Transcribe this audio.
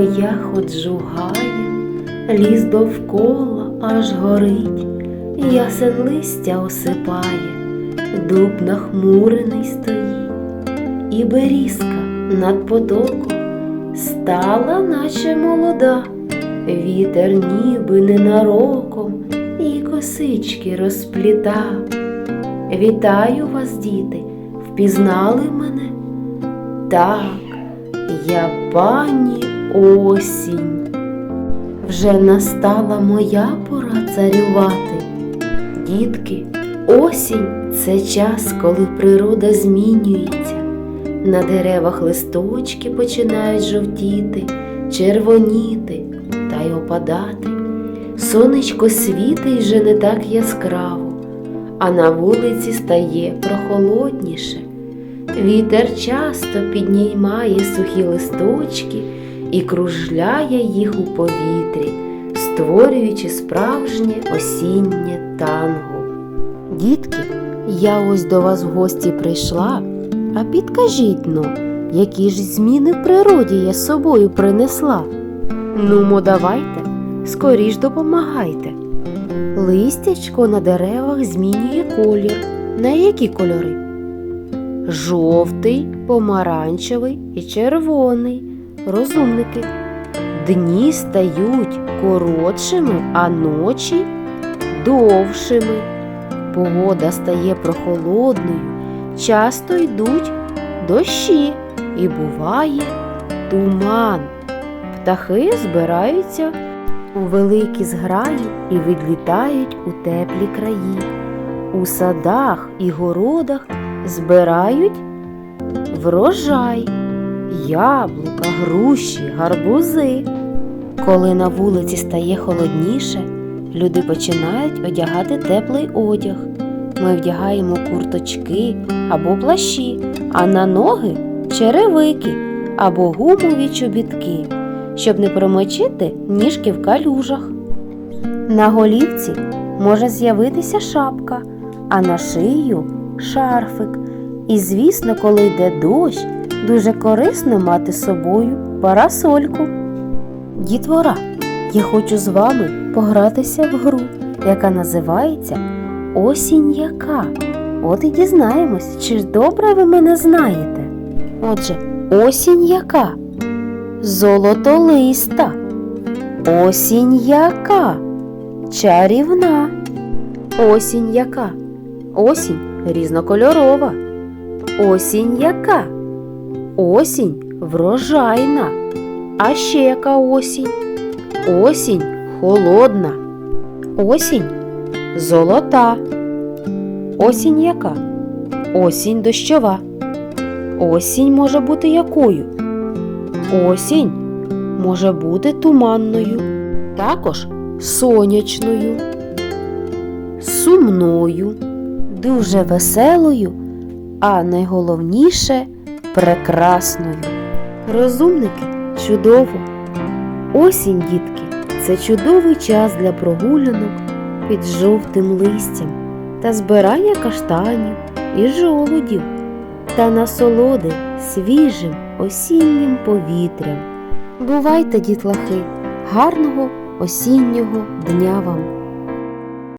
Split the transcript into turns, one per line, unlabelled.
я ходжу гаєм, ліс довкола аж горить, ясен листя осипає, дуб нахмурений стоїть, і берізка над потоком стала, наче молода, вітер ніби ненароком і косички розпліта. Вітаю вас, діти, впізнали мене? Так, я пані осінь. Вже настала моя пора царювати. Дітки, осінь це час, коли природа змінюється. На деревах листочки починають жовтіти, червоніти та й опадати. Сонечко світить вже не так яскраво, а на вулиці стає прохолодніше. Вітер часто піднімає сухі листочки і кружляє їх у повітрі, створюючи справжнє осіннє танго. Дітки, я ось до вас в гості прийшла, а підкажіть но, які ж зміни в природі я з собою принесла? Нумо, давайте, скоріш допомагайте. Листячко на деревах змінює колір. На які кольори? Жовтий, помаранчевий і червоний. Розумники. Дні стають коротшими, а ночі довшими. Погода стає прохолодною, часто йдуть дощі і буває туман. Птахи збираються у великі зграї і відлітають у теплі краї. У садах і городах збирають врожай, яблука, груші, гарбузи. Коли на вулиці стає холодніше, люди починають одягати теплий одяг. Ми вдягаємо курточки або плащі, а на ноги черевики або гумові чобітки, щоб не промочити ніжки в калюжах. На голівці може з'явитися шапка, а на шию шарфик. І, звісно, коли йде дощ, дуже корисно мати з собою парасольку. Дітвора, я хочу з вами погратися в гру, яка називається Осінь яка. От і дізнаємось, чи ж добре ви мене знаєте. Отже, осінь яка? Золотолиста. Осінь яка? Чарівна. Осінь яка? Осінь різнокольорова. Осінь яка? Осінь врожайна. А ще яка осінь? Осінь холодна. Осінь золота. Осінь яка? Осінь дощова. Осінь може бути якою? Осінь може бути туманною, також сонячною, сумною, дуже веселою, а найголовніше прекрасною. Розумники чудово. Осінь, дітки, це чудовий час для прогулянок під жовтим листям та збирання каштанів і жолудів та насолоди свіжим осіннім повітрям. Бувайте, дітлахи, гарного осіннього дня вам!